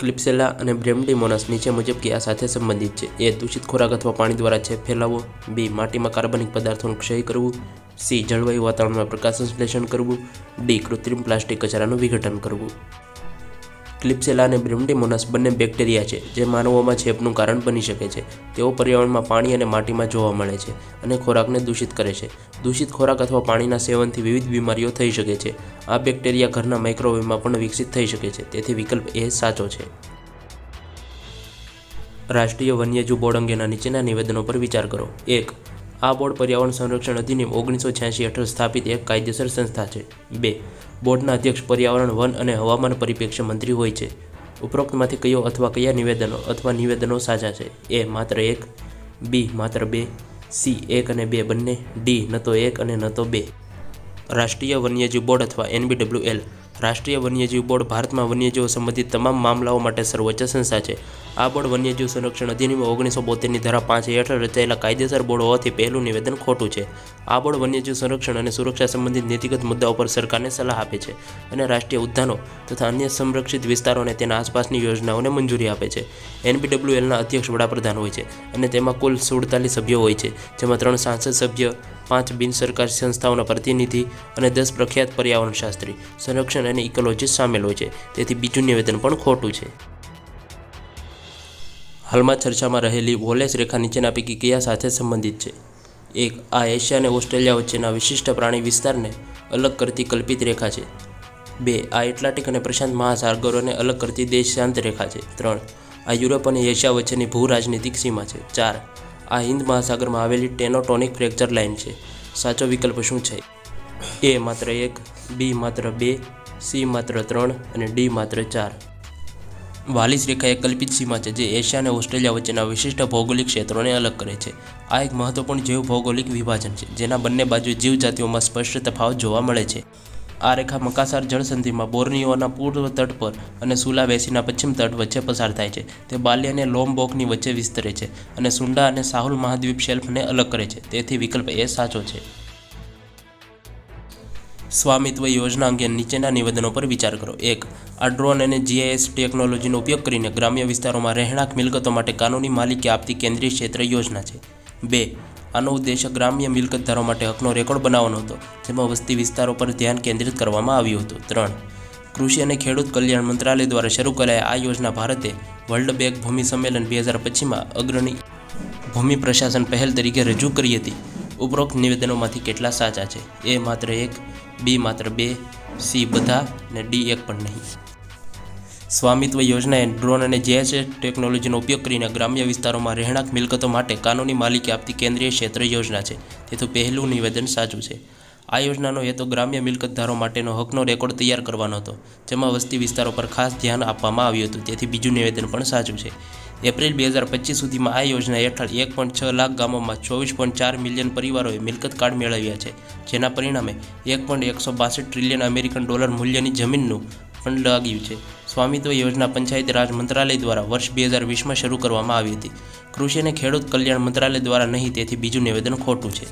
ક્લિપ્સેલા અને બ્રેમડીમોનસ નીચે મુજબ કયા સાથે સંબંધિત છે. એ દૂષિત ખોરાક અથવા પાણી દ્વારા છે. ફેલાવવો બી માટીમાં કાર્બનિક પદાર્થોનું ક્ષય કરવું. સી જળવાયુ વાતાવરણમાં પ્રકાશ સંશ્લેષણ કરવું. ડી કૃત્રિમ પ્લાસ્ટિક કચરાનું વિઘટન કરવું. ક્લિપ્સેલા અને બ્રેમડીમોનસ બંને બેક્ટેરિયા છે, જે માનવોમાં ચેપનું કારણ બની શકે છે. તેઓ પર્યાવરણમાં પાણી અને માટીમાં જોવા મળે છે અને ખોરાકને દૂષિત કરે છે. દૂષિત ખોરાક અથવા પાણીના સેવનથી વિવિધ બીમારીઓ થઈ શકે છે. આ બેક્ટેરિયા ઘરના માઇક્રોવેવમાં પણ વિકસિત થઈ શકે છે, તેથી વિકલ્પ એ સાચો છે. રાષ્ટ્રીય વન્યજીવ બોર્ડ અંગેના નીચેના નિવેદનો પર વિચાર કરો. એક આ બોર્ડ પર્યાવરણ સંરક્ષણ અધિનિયમ ઓગણીસો છ્યાસી હેઠળ સ્થાપિત એક કાયદેસર સંસ્થા છે. બે, બોર્ડના અધ્યક્ષ પર્યાવરણ, વન અને હવામાન પરિપ્રેક્ષ્ય મંત્રી હોય છે. ઉપરોક્તમાંથી કયો અથવા કયા નિવેદનો અથવા નિવેદનો સાચા છે? એ માત્ર એક, બી માત્ર બે, સી એક અને બે બંને, ડી ન તો એક અને ન તો બે. રાષ્ટ્રીય વન્યજીવ બોર્ડ અથવા એનબીડબ્લ્યુએલ રાષ્ટ્રીય વન્યજીવ બોર્ડ ભારતમાં વન્યજીવો સંબંધિત તમામ મામલાઓ માટે સર્વોચ્ચ સંસ્થા છે. આ બોર્ડ વન્યજીવ સંરક્ષણ અધિનિયમ ઓગણીસો બોતેરની ધારા પાંચ હેઠળ રચાયેલા કાયદેસર બોર્ડ હોવાથી પહેલું નિવેદન ખોટું છે. આ બોર્ડ વન્યજીવ સંરક્ષણ અને સુરક્ષા સંબંધિત નીતિગત મુદ્દાઓ પર સરકારને સલાહ આપે છે અને રાષ્ટ્રીય ઉદ્યાનો તથા અન્ય સંરક્ષિત વિસ્તારો અને તેના આસપાસની યોજનાઓને મંજૂરી આપે છે. એનબીડબ્લ્યુએલના અધ્યક્ષ વડાપ્રધાન હોય છે અને તેમાં કુલ સુડતાલીસ સભ્યો હોય છે, જેમાં ત્રણ સાંસદ સભ્ય પાંચ બિન સરકારી સંસ્થાઓના પ્રતિનિધિ અને દસ પ્રખ્યાત પર્યાવરણશાસ્ત્રી, સંરક્ષણ અને ઇકોલોજીસ્ટ સામેલ હોય છે. તેથી બીજું નિવેદન પણ ખોટું છે. હાલમાં ચર્ચામાં રહેલી વોલેસ રેખા નીચેના પૈકી કયા સાથે સંબંધિત છે? એક, આ એશિયા અને ઓસ્ટ્રેલિયા વચ્ચેના વિશિષ્ટ પ્રાણી વિસ્તારને અલગ કરતી કલ્પિત રેખા છે. બે, આ એટલાન્ટિક અને પ્રશાંત મહાસાગરોને અલગ કરતી દેશાંત રેખા છે. ત્રણ, આ યુરોપ અને એશિયા વચ્ચેની ભૂ રાજનીતિક સીમા છે. ચાર આ હિન્દ મહાસાગરમાં આવેલી ટેનોટોનિક ફ્રેક્ચર લાઇન છે. સાચો વિકલ્પ શું છે? એ માત્ર એક, બી માત્ર બે, સી માત્ર ત્રણ અને ડી માત્ર ચાર. વાલિસ રેખા એક કલ્પિત સીમા છે જે એશિયા અને ઓસ્ટ્રેલિયા વચ્ચેના વિશિષ્ટ ભૌગોલિક ક્ષેત્રોને અલગ કરે છે. આ એક મહત્વપૂર્ણ જૈવ ભૌગોલિક વિભાજન છે જેના બંને બાજુ જીવજાતિઓમાં સ્પષ્ટ તફાવત જોવા મળે છે. આ રેખા મકાસાર જળસંધિમાં બોર્નિયોના પૂર્વ તટ પર અને સુલાવેસીના પશ્ચિમ તટ વચ્ચે પસાર થાય છે. તે બાલી અને લોમબોકની વચ્ચે વિસ્તરે છે અને સુંડા અને સાહુલ મહાદ્વીપ શેલ્ફને અલગ કરે છે. તેથી વિકલ્પ એ સાચો છે. સ્વામિત્વ યોજના અંગે નીચેના નિવેદનો પર વિચાર કરો. એક, આ ડ્રોન અને જીઆઈએસ ટેકનોલોજીનો ઉપયોગ કરીને ગ્રામ્ય વિસ્તારોમાં રહેણાંક મિલકતો માટે કાનૂની માલિકી આપતી કેન્દ્રીય ક્ષેત્ર યોજના છે. બે આનો ઉદ્દેશ્ય ગ્રામ્ય મિલકતદારો માટે હકનો રેકોર્ડ બનાવવાનો હતો, જેમાં વસ્તી વિસ્તારો પર ધ્યાન કેન્દ્રિત કરવામાં આવ્યું હતું. ત્રણ. કૃષિ અને ખેડૂત કલ્યાણ મંત્રાલય દ્વારા શરૂ કરાયેલ આ યોજના ભારતે વર્લ્ડ બેંક ભૂમિ સંમેલન બે હજાર પચીસમાં અગ્રણી ભૂમિ પ્રશાસન પહેલ તરીકે રજૂ કરી હતી. ઉપરોક્ત નિવેદનોમાંથી કેટલા સાચા છે? એ માત્ર એક, બી માત્ર બે, સી બધા ને ડી એક પણ નહીં. સ્વામિત્વ યોજનાએ ડ્રોન અને જેએસ ટેકનોલોજીનો ઉપયોગ કરીને ગ્રામ્ય વિસ્તારોમાં રહેણાંક મિલકતો માટે કાનૂની માલિકી આપતી કેન્દ્રીય ક્ષેત્ર યોજના છે. તેથી પહેલું નિવેદન સાચું છે. આ યોજનાનો હેતુ ગ્રામ્ય મિલકતધારો માટેનો હકનો રેકોર્ડ તૈયાર કરવાનો હતો, જેમાં વસ્તી વિસ્તારો પર ખાસ ધ્યાન આપવામાં આવ્યું હતું. તેથી બીજું નિવેદન પણ સાચું છે. એપ્રિલ બે હજાર પચીસ સુધીમાં આ યોજના હેઠળ એક પોઈન્ટ છ લાખ ગામોમાં ચોવીસ પોઈન્ટ ચાર મિલિયન પરિવારોએ મિલકત કાર્ડ મેળવ્યા છે, જેના પરિણામે એક પોઈન્ટ એકસો બાસઠ ટ્રિલિયન અમેરિકન ડોલર મૂલ્યની જમીનનું ફંડ લાગ્યું છે. સ્વામિત્વ યોજના પંચાયતી રાજ મંત્રાલય દ્વારા વર્ષ બે હજાર વીસમાં શરૂ કરવામાં આવી હતી. કૃષિ અને ખેડૂત કલ્યાણ મંત્રાલય દ્વારા નહીં, તેથી બીજું નિવેદન ખોટું છે.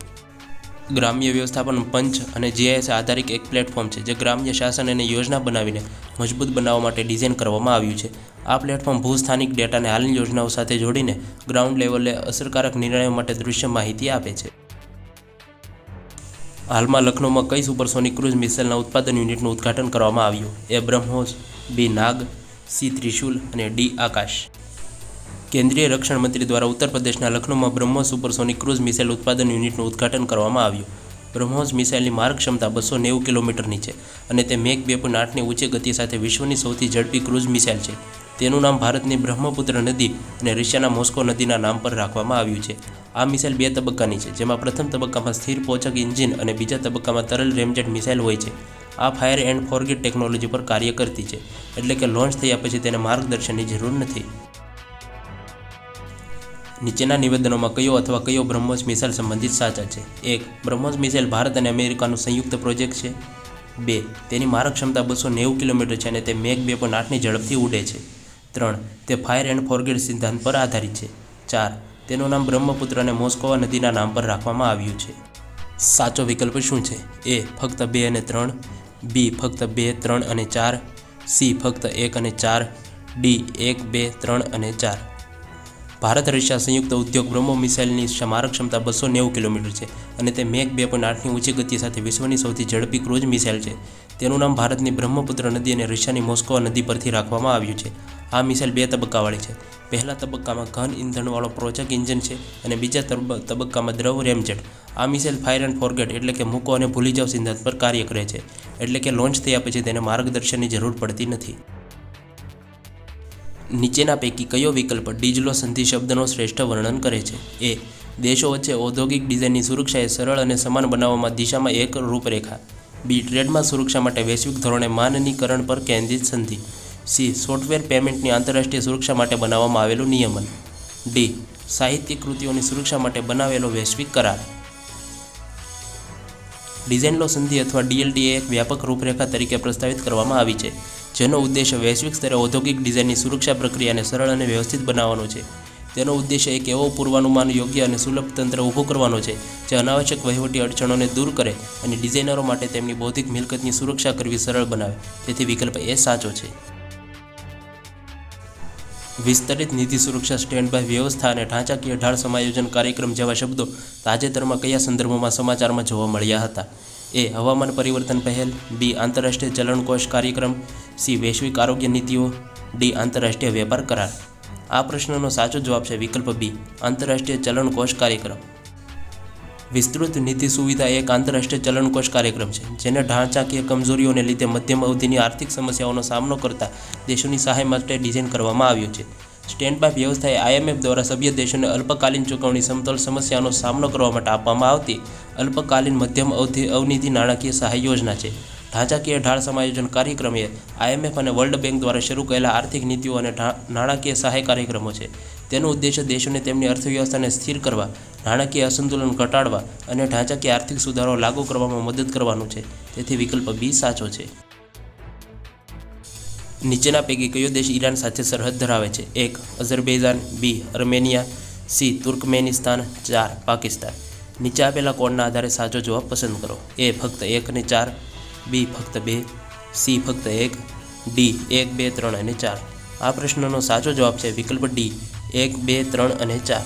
ગ્રામ્ય વ્યવસ્થાપન પંચ અને જીઆઈએસ આધારિત એક પ્લેટફોર્મ છે, જે ગ્રામ્ય શાસન અને યોજના બનાવીને મજબૂત બનાવવા માટે ડિઝાઇન કરવામાં આવ્યું છે. આ પ્લેટફોર્મ ભૂસ્થાનિક ડેટાને હાલની યોજનાઓ સાથે જોડીને ગ્રાઉન્ડ લેવલે અસરકારક નિર્ણયો માટે દૃશ્ય માહિતી આપે છે. હાલમાં લખનૌમાં કઈ સુપરસોનિક ક્રુઝ મિસાઇલના ઉત્પાદન યુનિટનું ઉદ્ઘાટન કરવામાં આવ્યું? એ બ્રહ્મોસ બી નાગ, સી ત્રિશુલ અને ડી આકાશ. કેન્દ્રીય રક્ષણ મંત્રી દ્વારા ઉત્તર પ્રદેશના લખનૌમાં બ્રહ્મોસ સુપરસોનિક ક્રુઝ મિસાઇલ ઉત્પાદન યુનિટનું ઉદ્ઘાટન કરવામાં આવ્યું. બ્રહ્મોસ મિસાઇલની માર્ગ ક્ષમતા બસો નેવું કિલોમીટરની છે અને તે મેક બે પોઈન્ટ આઠની ઊંચી ગતિ સાથે વિશ્વની સૌથી ઝડપી ક્રૂઝ મિસાઇલ છે. તેનું નામ ભારતની બ્રહ્મપુત્ર નદી અને રશિયાના મોસ્કો નદીના નામ પર રાખવામાં આવ્યું છે. આ મિસાઇલ બે તબક્કાની છે, જેમાં પ્રથમ તબક્કામાં સ્થિર પોચક ઇન્જિન અને બીજા તબક્કામાં તરલ રેમજેટ મિસાઇલ હોય છે. આ ફાયર એન્ડ ફોરગેટ ટેકનોલોજી પર કાર્ય કરતી છે, એટલે કે લોન્ચ થયા પછી તેને માર્ગદર્શનની જરૂર નથી. નીચેના નિવેદનોમાં કયો અથવા કયો બ્રહ્મોસ મિસાઇલ સંબંધિત સાચા છે? એક, બ્રહ્મોસ મિસાઇલ ભારત અને અમેરિકાનો સંયુક્ત પ્રોજેક્ટ છે. બે, તેની મારક ક્ષમતા બસો નેવું કિલોમીટર છે અને તે મેક બે પોઈન્ટ આઠની ઝડપથી ઉડે છે. ત્રણ, તે ફાયર એન્ડ ફોરગેટ સિદ્ધાંત પર આધારિત છે. ચાર, તેનું નામ બ્રહ્મપુત્ર અને મોસ્કોવા નદીના નામ પર રાખવામાં આવ્યું છે. સાચો વિકલ્પ શું છે? એ, ફક્ત બે અને ત્રણ. બી ફક્ત બે, ત્રણ અને ચાર. સી ફક્ત એક અને ચાર. ડી એક, બે, ત્રણ અને ચાર. ભારત રશિયા સંયુક્ત ઉદ્યોગ બ્રહ્મો મિસાઇલની સ્મારક ક્ષમતા બસો નેવું કિલોમીટર છે અને તે મેક બે પોઈન્ટ આઠની ઊંચી ગતિ સાથે વિશ્વની સૌથી ઝડપી ક્રૂઝ મિસાઇલ છે. તેનું નામ ભારતની બ્રહ્મપુત્ર નદી અને રશિયાની મોસ્કો નદી પરથી રાખવામાં આવ્યું છે. આ મિસાઇલ બે તબક્કાવાળી છે. પહેલા તબક્કામાં ઘન ઇંધણવાળો પ્રોજેક્ટ એન્જિન છે અને બીજા તબક્કામાં દ્રવ રેમજેટ. આ મિસાઇલ ફાયર એન્ડ ફોરગેટ એટલે કે મૂકો અને ભૂલી જાવ સિદ્ધાંત પર કાર્ય કરે છે. એટલે કે લોન્ચ થયા પછી તેને માર્ગદર્શનની જરૂર પડતી નથી. નીચેના પૈકી કયો વિકલ્પ ડીજલો સંધિ શબ્દનો શ્રેષ્ઠ વર્ણન કરે છે? એ. દેશો વચ્ચે ઔદ્યોગિક ડિઝાઇનની સુરક્ષાએ સરળ અને સમાન બનાવવામાં દિશામાં એક રૂપરેખા. બી. ટ્રેડમાં સુરક્ષા માટે વૈશ્વિક ધોરણે માનનીકરણ પર કેન્દ્રિત સંધિ. સી, સોફ્ટવેર પેમેન્ટની આંતરરાષ્ટ્રીય સુરક્ષા માટે બનાવવામાં આવેલું નિયમન. ડી, સાહિત્યિક કૃતિઓની સુરક્ષા માટે બનાવેલો વૈશ્વિક કરાર. ડિઝાઇન લો સંધિ અથવા ડીએલડીએ એક વ્યાપક રૂપરેખા તરીકે પ્રસ્તાવિત કરવામાં આવી છે, જેનો ઉદ્દેશ્ય વૈશ્વિક સ્તરે ઔદ્યોગિક ડિઝાઇનની સુરક્ષા પ્રક્રિયાને સરળ અને વ્યવસ્થિત બનાવવાનો છે. તેનો ઉદ્દેશ્ય એક એવો પૂર્વાનુમાન યોગ્ય અને સુલભ તંત્ર ઊભું કરવાનો છે, જે અનાવશ્યક વહીવટી અડચણોને દૂર કરે અને ડિઝાઇનરો માટે તેમની બૌદ્ધિક મિલકતની સુરક્ષા કરવી સરળ બનાવે. તેથી વિકલ્પ એ સાચો છે. વિસ્તરિત નીતિ સુરક્ષા સ્ટેન્ડ બાય વ્યવસ્થા અને ઢાંચાકીય ઢાળ સમાયોજન કાર્યક્રમ જેવા શબ્દો તાજેતરમાં કયા સંદર્ભમાં સમાચારમાં જોવા મળ્યા હતા? એ હવામાન પરિવર્તન પહેલ બી આંતરરાષ્ટ્રીય ચલણકોષ કાર્યક્રમ, સી વૈશ્વિક આરોગ્ય નીતિઓ, ડી આંતરરાષ્ટ્રીય વેપાર કરાર. આ પ્રશ્નનો સાચો જવાબ છે વિકલ્પ બી, આંતરરાષ્ટ્રીય ચલણકોષ કાર્યક્રમ. વિસ્તૃત નીતિ સુવિધા એક આંતરરાષ્ટ્રીય ચલણકોષ કાર્યક્રમ છે, જેને ઢાંચાકીય કમજોરીઓને લીધે મધ્યમ અવધિની આર્થિક સમસ્યાઓનો સામનો કરતા દેશોની સહાય માટે ડિઝાઇન કરવામાં આવ્યું છે. સ્ટેન્ડ બાય વ્યવસ્થા એ આઈએમએફ દ્વારા સભ્ય દેશોને અલ્પકાલીન ચૂકવણી સમતોલ સમસ્યાનો સામનો કરવા માટે આપવામાં આવતી અલ્પકાલીન મધ્યમ અવધિ અવનિધિ નાણાકીય સહાય યોજના છે. ઢાંચાકીય ઢાળ સમાયોજન કાર્યક્રમ એ આઈએમએફ અને વર્લ્ડ બેંક દ્વારા શરૂ કરેલા આર્થિક નીતિઓ અને નાણાકીય સહાય કાર્યક્રમો છે. તેનો ઉદ્દેશ્ય દેશોને તેમની અર્થવ્યવસ્થાને સ્થિર કરવા, નાણાકીય અસંતુલન ઘટાડવા અને ઢાંચાકીય આર્થિક સુધારો લાગુ કરવામાં મદદ કરવાનું છે. તેથી વિકલ્પ બી સાચો છે. નીચેના પૈકી કયો દેશ ઈરાન સાથે સરહદ ધરાવે છે? એક, Azerbaijan. B, Armenia. C, Turkmenistan. ચાર, પાકિસ્તાન. નીચે આપેલા કોડના આધારે સાચો જવાબ પસંદ કરો. એ, ફક્ત એક અને ચાર. બી ફક્ત બે, સી ફક્ત એક, ડી એક, બે, ત્રણ અને ચાર. આ પ્રશ્નનો સાચો જવાબ છે વિકલ્પ ડી, એક, બે, ત્રણ અને ચાર.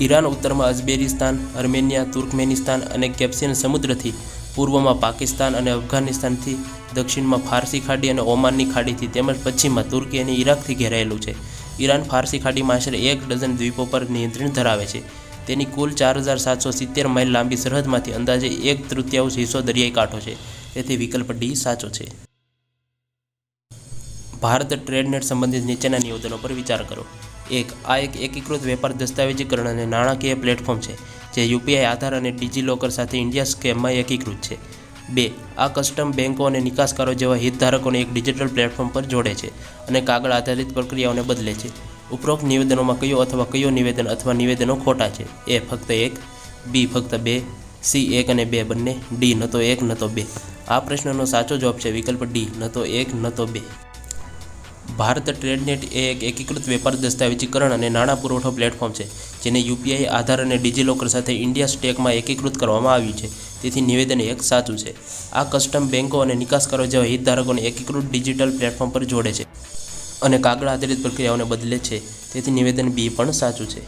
ઈરાન, ઉત્તરમાં અઝબેરિસ્તાન, અર્મેનિયા, તુર્કમેનિસ્તાન અને કેપ્સિયન સમુદ્રથી, પૂર્વમાં પાકિસ્તાન અને અફઘાનિસ્તાનથી, દક્ષિણમાં ફારસી ખાડી અને ઓમાનની ખાડીથી તેમજ પશ્ચિમમાં તુર્કી અને ઈરાકથી ઘેરાયેલું છે. ઈરાન ફારસી ખાડીમાં આશરે એક ડઝન દ્વીપો પર નિયંત્રણ ધરાવે છે. તેની કુલ ચાર હજાર સાતસો સિત્તેર માઇલ લાંબી સરહદમાંથી અંદાજે એક તૃતીયાંશ હિસ્સો દરિયાઈ કાંઠો છે. તેથી વિકલ્પ ડી સાચો છે. ભારત ટ્રેડનેટ સંબંધિત નીચેના નિવેદનો પર વિચાર કરો. એક, આ એક એકીકૃત વેપાર દસ્તાવેજીકરણ અને નાણાકીય પ્લેટફોર્મ છે, જે યુપીઆઈ આધાર અને ડિજીલોકર સાથે ઇન્ડિયા સ્કેમમાં એકીકૃત છે. બે, આ કસ્ટમ બેન્કો અને નિકાસકારો જેવા હિતધારકોને એક ડિજિટલ પ્લેટફોર્મ પર જોડે છે અને કાગળ આધારિત પ્રક્રિયાઓને બદલે છે. ઉપરોક્ત નિવેદનોમાં કયો અથવા કયો નિવેદન અથવા નિવેદનો ખોટા છે? એ ફક્ત એક, બી ફક્ત બે, સી એક અને બે બંને, ડી ન તો એક, ન તો બે. આ પ્રશ્નનો સાચો જવાબ છે વિકલ્પ ડી, ન તો એક, ન તો બે. ભારત ટ્રેડનેટ એ એક એકીકૃત વેપાર દસ્તાવેજીકરણ અને નાણાં પુરવઠો પ્લેટફોર્મ છે, જેને યુપીઆઈ આધાર અને ડિજીલોકર સાથે ઇન્ડિયા સ્ટેકમાં એકીકૃત કરવામાં આવ્યું છે. તેથી નિવેદન એક સાચું છે. આ કસ્ટમ બેન્કો અને નિકાસકારો જેવા હિતધારકોને એકીકૃત ડિજિટલ પ્લેટફોર્મ પર જોડે છે. અને કાગળ આધારિત પ્રક્રિયાઓને બદલે છે. તેથી નિવેદન બી પણ સાચું છે.